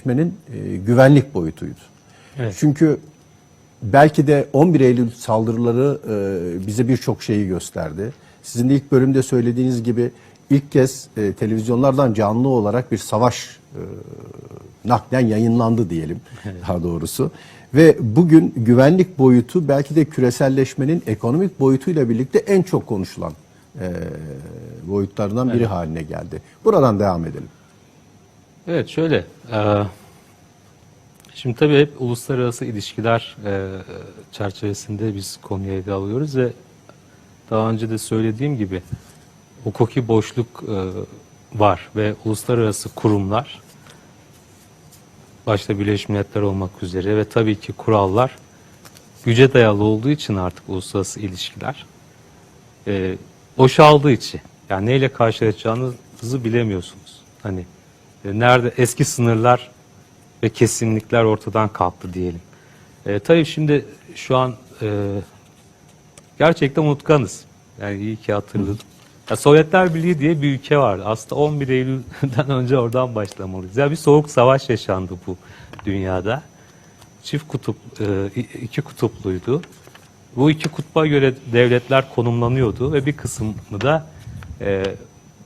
küreselleşmenin e, güvenlik boyutuydu. Evet. Çünkü belki de 11 Eylül saldırıları e, bize birçok şeyi gösterdi. Sizin de ilk bölümde söylediğiniz gibi ilk kez e, televizyonlardan canlı olarak bir savaş e, naklen yayınlandı diyelim daha doğrusu. Ve bugün güvenlik boyutu belki de küreselleşmenin ekonomik boyutuyla birlikte en çok konuşulan e, boyutlardan biri haline geldi. Buradan devam edelim. Evet şöyle. e, şimdi tabii hep uluslararası ilişkiler e, çerçevesinde biz konuyu ele alıyoruz ve daha önce de söylediğim gibi hukuki boşluk e, var ve uluslararası kurumlar başta Birleşmiş Milletler olmak üzere ve tabii ki kurallar güce dayalı olduğu için artık uluslararası ilişkiler e, boşaldığı için yani neyle karşılaşacağınızı bilemiyorsunuz. Hani e, nerede eski sınırlar ve kesinlikler ortadan kalktı diyelim. E, tabii şimdi şu an e, gerçekten unutkanız. Yani iyi ki hatırladım. Ya Sovyetler Birliği diye bir ülke vardı. Aslında 11 Eylül'den önce oradan başlamalıyız. Ya bir soğuk savaş yaşandı bu dünyada. Çift kutup, e, iki kutupluydu. Bu iki kutba göre devletler konumlanıyordu ve bir kısmı da e,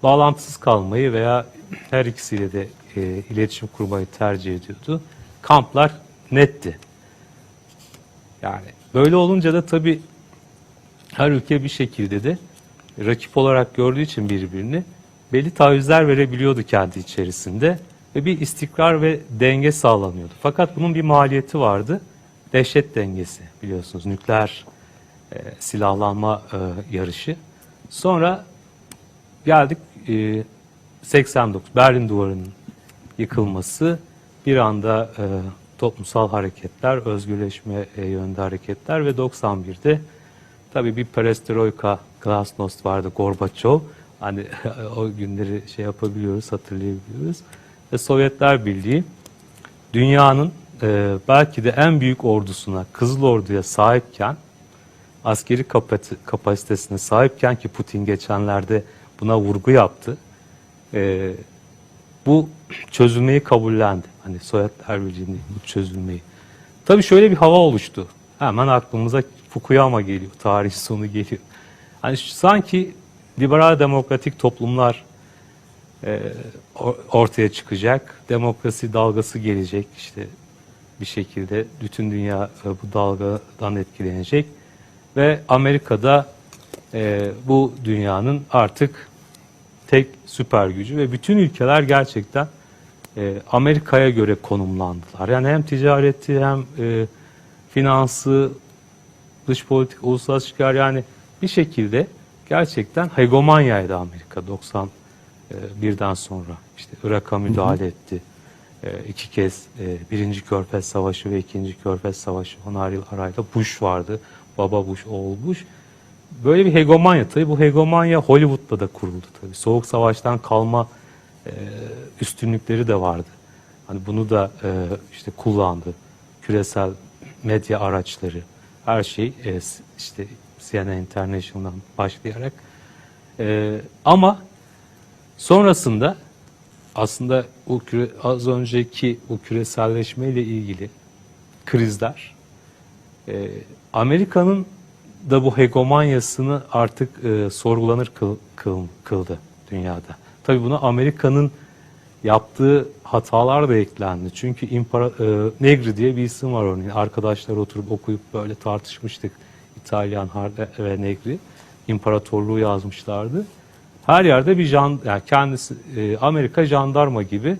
bağlantısız kalmayı veya her ikisiyle de e, iletişim kurmayı tercih ediyordu. Kamplar netti. Yani böyle olunca da tabii her ülke bir şekilde de rakip olarak gördüğü için birbirini belli taahhütler verebiliyordu kendi içerisinde ve bir istikrar ve denge sağlanıyordu. Fakat bunun bir maliyeti vardı. Dehşet dengesi biliyorsunuz nükleer e, silahlanma e, yarışı. Sonra geldik e, 89 Berlin Duvarı'nın yıkılması bir anda e, toplumsal hareketler, özgürleşme e, yönünde hareketler ve 91'de tabii bir perestroika, glasnost vardı, Gorbaçov. Hani o günleri şey yapabiliyoruz, hatırlayabiliyoruz. Ve Sovyetler Birliği dünyanın e, belki de en büyük ordusuna, Kızıl Ordu'ya sahipken, askeri kapasitesine sahipken ki Putin geçenlerde buna vurgu yaptı. E, bu çözülmeyi kabullendi. Hani Sovyetler Birliği'nin bu çözülmeyi. Tabii şöyle bir hava oluştu. Hemen aklımıza Fukuyama geliyor, tarihin sonu geliyor. Hani sanki liberal demokratik toplumlar e, or- ortaya çıkacak. Demokrasi dalgası gelecek işte bir şekilde bütün dünya e, bu dalgadan etkilenecek ve Amerika'da e, bu dünyanın artık tek süper gücü ve bütün ülkeler gerçekten e, Amerika'ya göre konumlandılar. Yani hem ticareti hem e, finansı, dış politik, uluslararası çıkar yani bir şekilde gerçekten hegemonyaydı Amerika 91'den sonra. İşte Irak'a müdahale etti. E, iki kez e, birinci Körfez Savaşı ve ikinci Körfez Savaşı onar yıl arayla Bush vardı. Baba Bush, oğul Bush. Böyle bir hegemonya tabii bu hegemonya Hollywood'da da kuruldu tabii. Soğuk Savaş'tan kalma e, üstünlükleri de vardı. Hani bunu da e, işte kullandı. Küresel medya araçları, her şey e, işte CNN International'dan başlayarak. E, ama sonrasında aslında o küre, az önceki bu küreselleşme ile ilgili krizler e, Amerika'nın da bu hegemonyasını artık sorgulanır kıl, kıl- kıldı dünyada. Tabii buna Amerika'nın yaptığı hatalar da eklendi. Çünkü impara, e, Negri diye bir isim var örneğin. Arkadaşlar oturup okuyup böyle tartışmıştık. İtalyan Harde ve Negri. İmparatorluğu yazmışlardı. Her yerde bir jan, yani kendisi e, Amerika jandarma gibi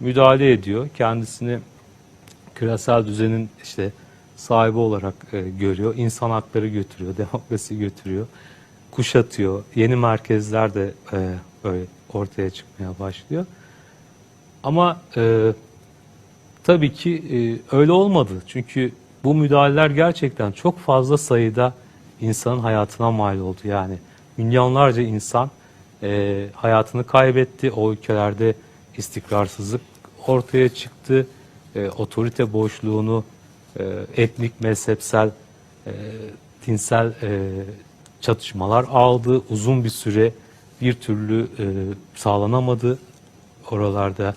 müdahale ediyor. Kendisini küresel düzenin işte sahibi olarak e, görüyor. İnsan hakları götürüyor, demokrasi götürüyor, kuşatıyor. Yeni merkezler de e, böyle ortaya çıkmaya başlıyor. Ama e, tabii ki e, öyle olmadı. Çünkü bu müdahaleler gerçekten çok fazla sayıda insanın hayatına mal oldu. Yani milyonlarca insan e, hayatını kaybetti. O ülkelerde istikrarsızlık ortaya çıktı. E, otorite boşluğunu e, etnik, mezhepsel, e, dinsel e, çatışmalar aldı. Uzun bir süre bir türlü e, sağlanamadı oralarda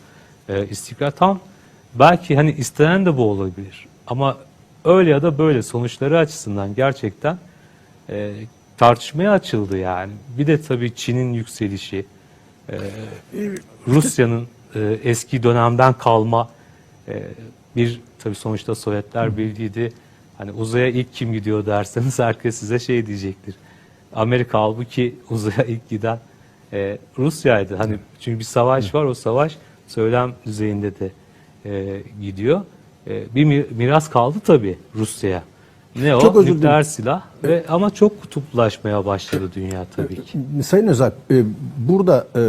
e, istikrar. Tam belki hani istenen de bu olabilir. Ama öyle ya da böyle sonuçları açısından gerçekten e, tartışmaya açıldı yani. Bir de tabii Çin'in yükselişi, e, Rusya'nın e, eski dönemden kalma e, bir tabii sonuçta Sovyetler Birliği'ydi. Hani uzaya ilk kim gidiyor derseniz herkes size şey diyecektir. Amerika halbuki uzaya ilk giden e, Rusya'ydı. Hani çünkü bir savaş var o savaş söylem düzeyinde de e, gidiyor. E, bir mi- miras kaldı tabii Rusya'ya. Ne o? Çok özür Nükleer silah ve ama çok kutuplaşmaya başladı dünya tabii ki. Sayın Özalp, e, burada e,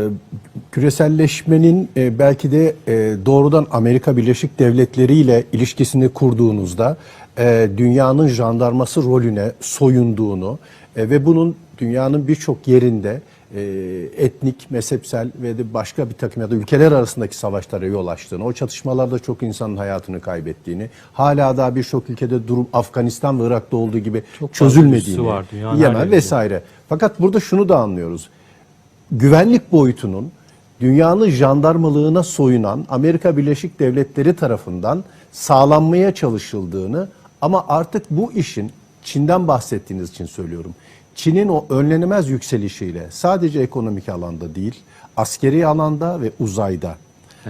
küreselleşmenin e, belki de e, doğrudan Amerika Birleşik Devletleri ile ilişkisini kurduğunuzda e, dünyanın jandarması rolüne soyunduğunu e, ve bunun dünyanın birçok yerinde e, etnik, mezhepsel ve de başka bir takım ya da ülkeler arasındaki savaşlara yol açtığını, o çatışmalarda çok insanın hayatını kaybettiğini, hala daha birçok ülkede durum Afganistan ve Irak'ta olduğu gibi Çok çözülmediğini, var Yemen vesaire. Fakat burada şunu da anlıyoruz. Güvenlik boyutunun dünyanın jandarmalığına soyunan Amerika Birleşik Devletleri tarafından sağlanmaya çalışıldığını ama artık bu işin Çin'den bahsettiğiniz için söylüyorum. Çin'in o önlenemez yükselişiyle sadece ekonomik alanda değil, askeri alanda ve uzayda.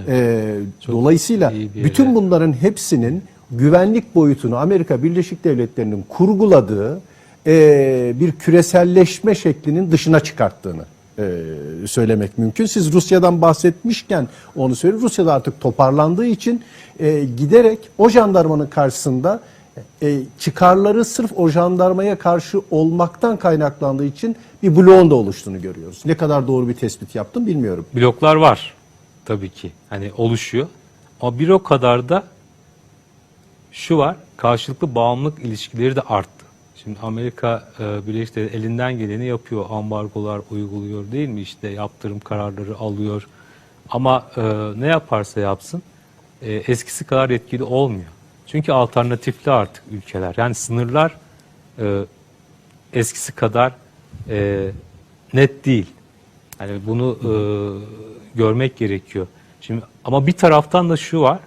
Ee, dolayısıyla bütün bunların hepsinin güvenlik boyutunu Amerika Birleşik Devletleri'nin kurguladığı e, bir küreselleşme şeklinin dışına çıkarttığını e, söylemek mümkün. Siz Rusya'dan bahsetmişken onu söyleyeyim. Rusya'da artık toparlandığı için e, giderek o jandarmanın karşısında e, çıkarları sırf o jandarmaya karşı olmaktan kaynaklandığı için bir bloğun da oluştuğunu görüyoruz. Ne kadar doğru bir tespit yaptım bilmiyorum. bloklar var tabii ki. Hani oluşuyor. Ama bir o kadar da şu var. Karşılıklı bağımlılık ilişkileri de arttı. Şimdi Amerika e, Birleşik Devletleri elinden geleni yapıyor. Ambargolar uyguluyor değil mi? İşte yaptırım kararları alıyor. Ama e, ne yaparsa yapsın e, eskisi kadar etkili olmuyor. Çünkü alternatifli artık ülkeler. Yani sınırlar e, eskisi kadar e, net değil. Yani bunu e, görmek gerekiyor. Şimdi ama bir taraftan da şu var.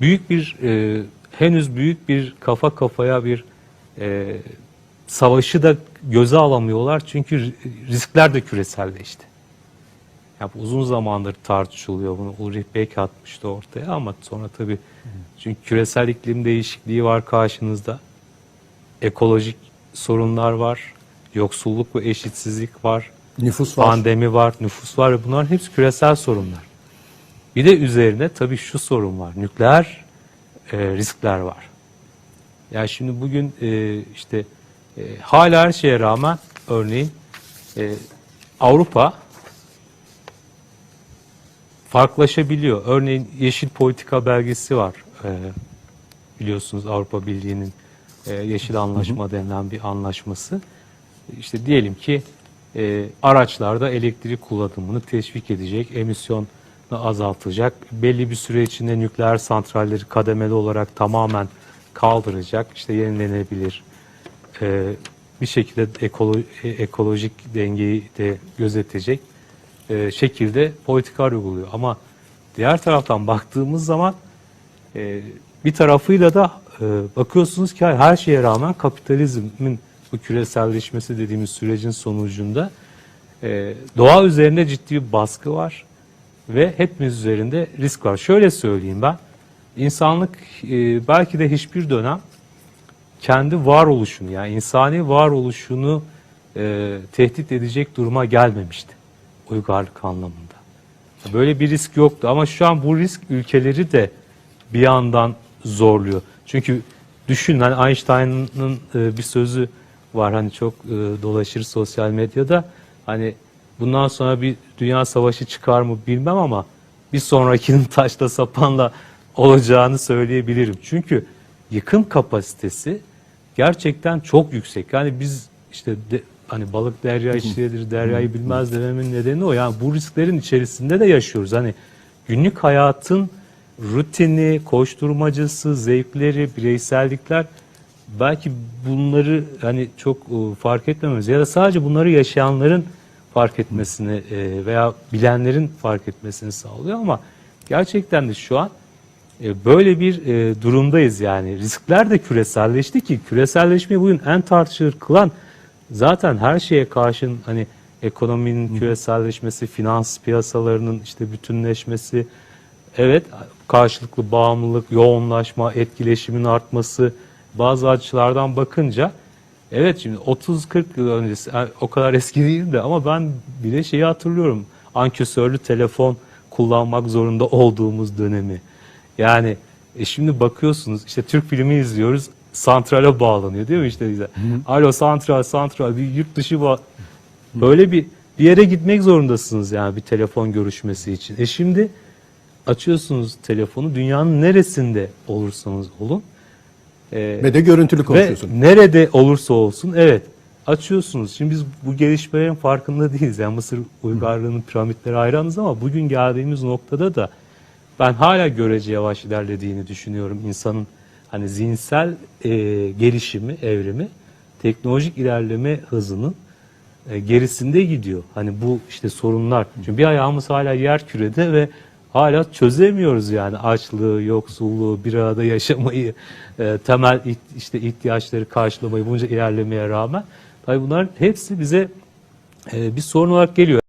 Büyük bir e, henüz büyük bir kafa kafaya bir e, savaşı da göze alamıyorlar çünkü ri- riskler de küreselleşti. Ya uzun zamandır tartışılıyor bunu. Ulrich Beck atmıştı ortaya ama sonra tabii çünkü küresel iklim değişikliği var karşınızda. Ekolojik sorunlar var. Yoksulluk ve eşitsizlik var. Nüfus var. Pandemi var, nüfus var ve bunların hepsi küresel sorunlar. Bir de üzerine tabii şu sorun var. Nükleer e, riskler var. Yani şimdi bugün e, işte e, hala her şeye rağmen örneğin e, Avrupa farklılaşabiliyor. Örneğin Yeşil Politika belgesi var. E, biliyorsunuz Avrupa Birliği'nin e, Yeşil Anlaşma denilen bir anlaşması. İşte diyelim ki e, araçlarda elektrik kullanımını teşvik edecek, emisyonu azaltacak, belli bir süre içinde nükleer santralleri kademeli olarak tamamen kaldıracak, işte yenilenebilir, e, bir şekilde ekolo- e, ekolojik dengeyi de gözetecek e, şekilde politikalar uyguluyor. Ama diğer taraftan baktığımız zaman e, bir tarafıyla da e, bakıyorsunuz ki her şeye rağmen kapitalizmin bu küreselleşmesi dediğimiz sürecin sonucunda e, doğa üzerinde ciddi bir baskı var ve hepimiz üzerinde risk var. Şöyle söyleyeyim ben, insanlık e, belki de hiçbir dönem kendi varoluşunu yani insani varoluşunu e, tehdit edecek duruma gelmemişti uygarlık anlamında. Böyle bir risk yoktu ama şu an bu risk ülkeleri de bir yandan zorluyor. Çünkü düşün hani Einstein'ın e, bir sözü var hani çok e, dolaşır sosyal medyada. Hani bundan sonra bir dünya savaşı çıkar mı bilmem ama bir sonrakinin taşla sapanla olacağını söyleyebilirim. Çünkü yıkım kapasitesi gerçekten çok yüksek. Yani biz işte de, hani balık derya içindedir, deryayı bilmez dememin nedeni o. Yani bu risklerin içerisinde de yaşıyoruz. Hani günlük hayatın rutini, koşturmacısı, zevkleri, bireysellikler belki bunları hani çok e, fark etmemiz ya da sadece bunları yaşayanların fark etmesini e, veya bilenlerin fark etmesini sağlıyor ama Gerçekten de şu an e, böyle bir durumdayız yani. Riskler de küreselleşti ki küreselleşmeyi bugün en tartışılır kılan zaten her şeye karşın hani ekonominin küreselleşmesi, finans piyasalarının işte bütünleşmesi, evet karşılıklı bağımlılık, yoğunlaşma, etkileşimin artması bazı açılardan bakınca evet şimdi 30-40 yıl öncesi yani o kadar eski değil de ama ben bile şeyi hatırlıyorum. Ankesörlü telefon kullanmak zorunda olduğumuz dönemi. Yani e şimdi bakıyorsunuz işte Türk filmi izliyoruz. Santrale bağlanıyor değil mi işte bize? Alo santral santral bir yurt dışı ba- böyle bir bir yere gitmek zorundasınız yani bir telefon görüşmesi için. E şimdi açıyorsunuz telefonu dünyanın neresinde olursanız olun. E, Ve de görüntülü ve konuşuyorsun. nerede olursa olsun evet açıyorsunuz. Şimdi biz bu gelişmelerin farkında değiliz. Yani Mısır uygarlığının piramitleri hayranız ama bugün geldiğimiz noktada da ben hala görece yavaş ilerlediğini düşünüyorum. İnsanın hani zihinsel e, gelişimi, evrimi, teknolojik ilerleme hızının e, gerisinde gidiyor. Hani bu işte sorunlar. Çünkü bir ayağımız hala yer kürede ve hala çözemiyoruz yani açlığı, yoksulluğu, bir arada yaşamayı, e, temel iht- işte ihtiyaçları karşılamayı bunca ilerlemeye rağmen. Tabii bunların hepsi bize e, bir sorun olarak geliyor.